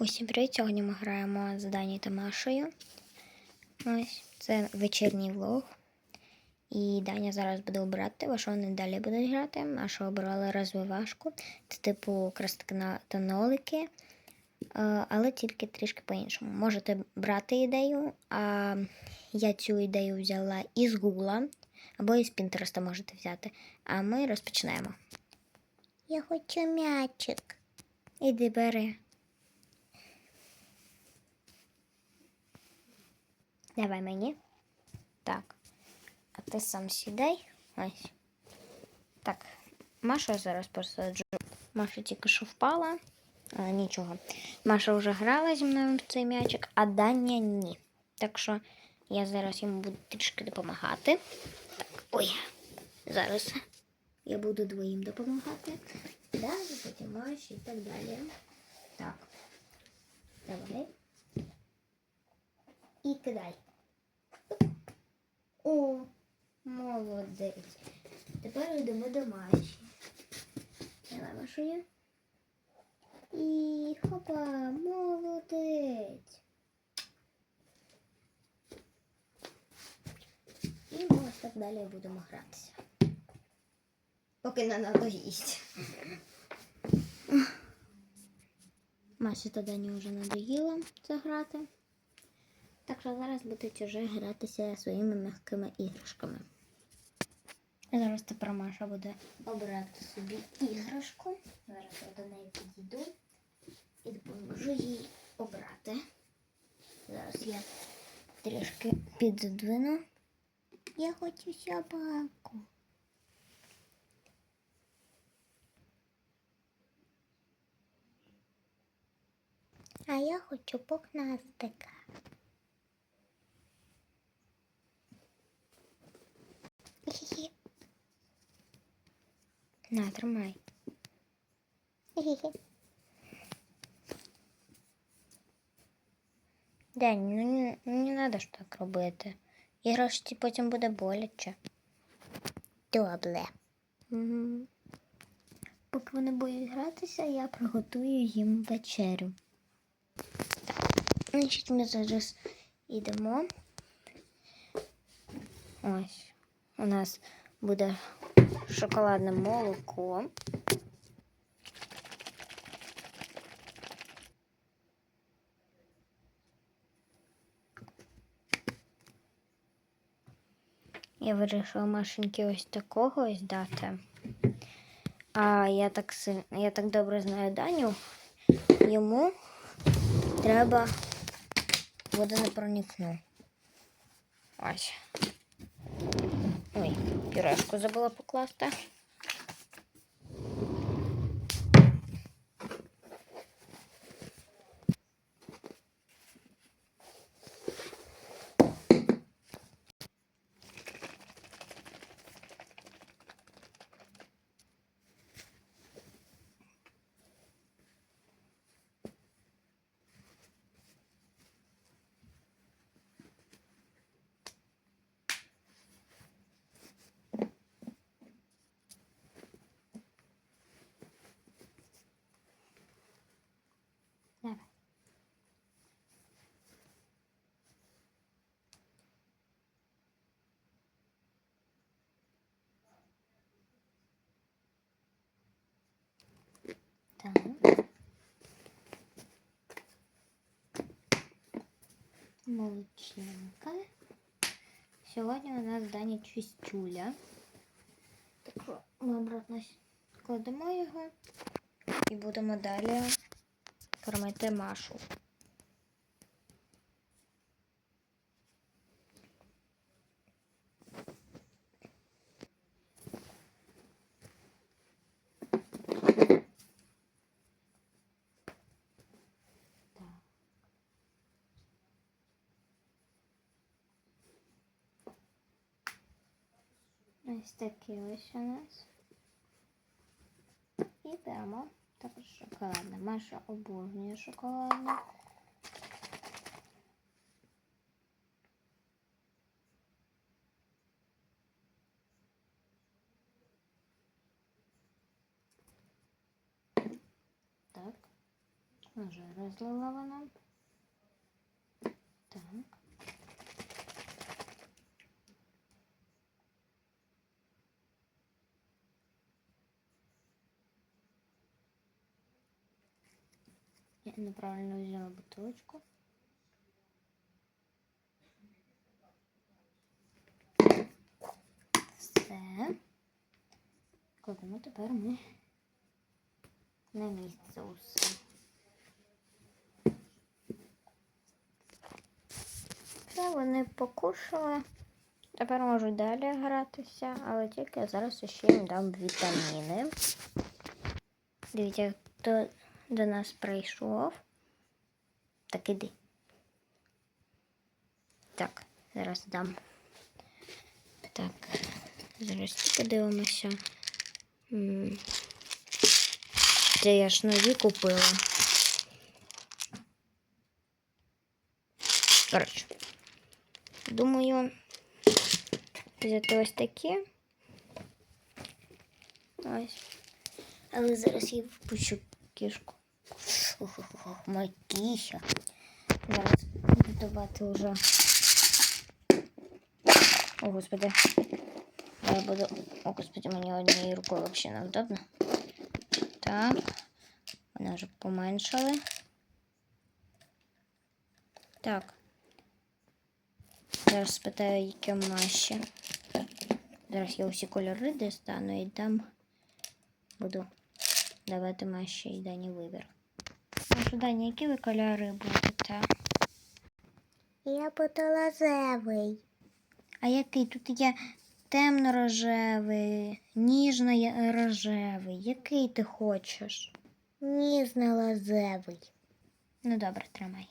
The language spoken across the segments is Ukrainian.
Усім привіт! Сьогодні ми граємо з Дані та Машею. Ось це вечірній влог. І Даня зараз буде обирати, а що вони далі будуть грати. Маша обирала розвивашку. Це типу крастки та нолики, е, але тільки трішки по-іншому. Можете брати ідею, а я цю ідею взяла із Гугла або із Пінтереста можете взяти. А ми розпочинаємо. Я хочу м'ячик. Іди бери. Давай мені. Так. А ти сам сідай. Ось. Так. Маша зараз посаджу. Маша тільки що впала. А, нічого. Маша вже грала зі мною в цей м'ячик, а Даня ні. Так що я зараз йому буду трішки допомагати. Так, ой. Зараз я буду двоїм допомагати. Далі потім Маші і так далі. Так. Давай. І кидай. О, молодець. Тепер йдемо до Маші. Давай, Машуня. І хопа, молодець. І ось так далі будемо гратися. Поки не надоїсть. Маші та Дані вже надоїло це грати. Що зараз будуть вже гратися своїми м'якими іграшками. Зараз тепер Маша буде обирати собі іграшку. Зараз я до неї підійду і допоможу їй обрати. Зараз я трішки підздвину. Я хочу собаку. А я хочу пухнастика. На, тримай. День, ну не, ну треба ж так робити. Іграшці потім буде боляче. Добре. Угу. Поки вони будуть гратися, я приготую їм вечерю. Значить, ми зараз йдемо. Ось. У нас буде шоколадне молоко. Я вирішила машинки ось такого ось дати. А я так сильно, я так добре знаю Даню. Йому треба буде не проникну. Ось. Пюрешку забула покласти. Давай. Так. Молодчинка. Сьогодні у нас Дані чистюля. Так ми обратно кладемо його і будемо далі кормити Машу. Ось такі ось у нас. І беремо також шоколадне. Маша обожнює шоколадне. Так. Вже розлила вона. Так. Я неправильно взяла бутылочку. Все. Кладемо тепер ми на місце усе. Все, вони покушали. Тепер можуть далі гратися, але тільки зараз ще їм дам вітаміни. Дивіться, хто до нас прийшов. Так іди. Так, зараз дам. Так, зараз тільки дивимося. Це я ж нові купила. Коротше, думаю, взяти ось такі. Ось. Але зараз я впущу кішку. Кіша. Зараз готувати вже. О, господи. Я буду. О, господи, мені однією рукою взагалі невдобно. Так. Вони вже поменшали. Так. Зараз спитаю, які маші. Зараз я усі кольори дістану і дам. Буду давати маші і дані вибір. Нашу які ви кольори будете? Я буду лазевий. А який? Тут є темно-рожевий, ніжно-рожевий. Який ти хочеш? Ніжно лазевий. Ну добре, тримай.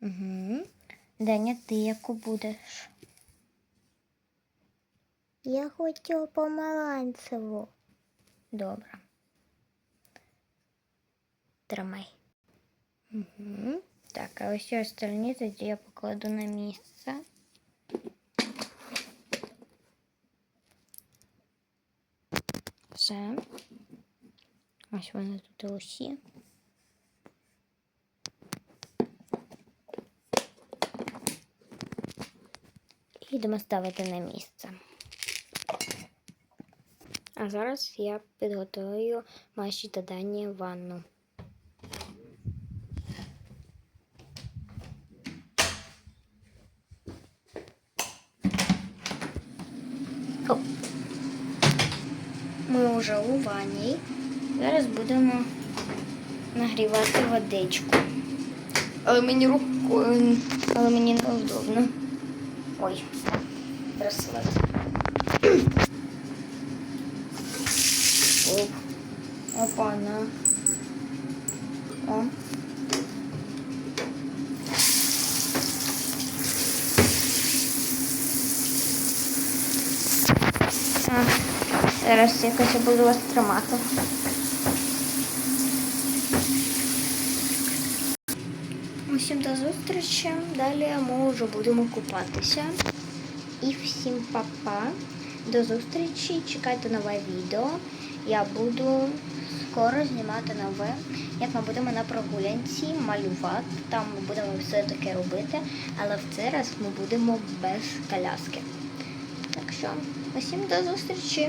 Угу. Даня, ти яку будеш? Я хочу помаранцеву. Добре. Тримай. Угу. Так, а ось остальні тоді я покладу на місце. Все. Ось вони тут усі. І йдемо ставити на місце. А зараз я підготую Маші та Дані ванну. Вже у ванні. Зараз будемо нагрівати водичку. Але мені рукою, але мені неудобно. Ой, браслет. Оп. Опана. О. А, зараз якось я буду вас тримати. Усім до зустрічі. Далі ми вже будемо купатися. І всім па-па. До зустрічі. Чекайте нове відео. Я буду скоро знімати нове, як ми будемо на прогулянці малювати. Там ми будемо все таке робити, але в цей раз ми будемо без коляски. Так що, усім до зустрічі!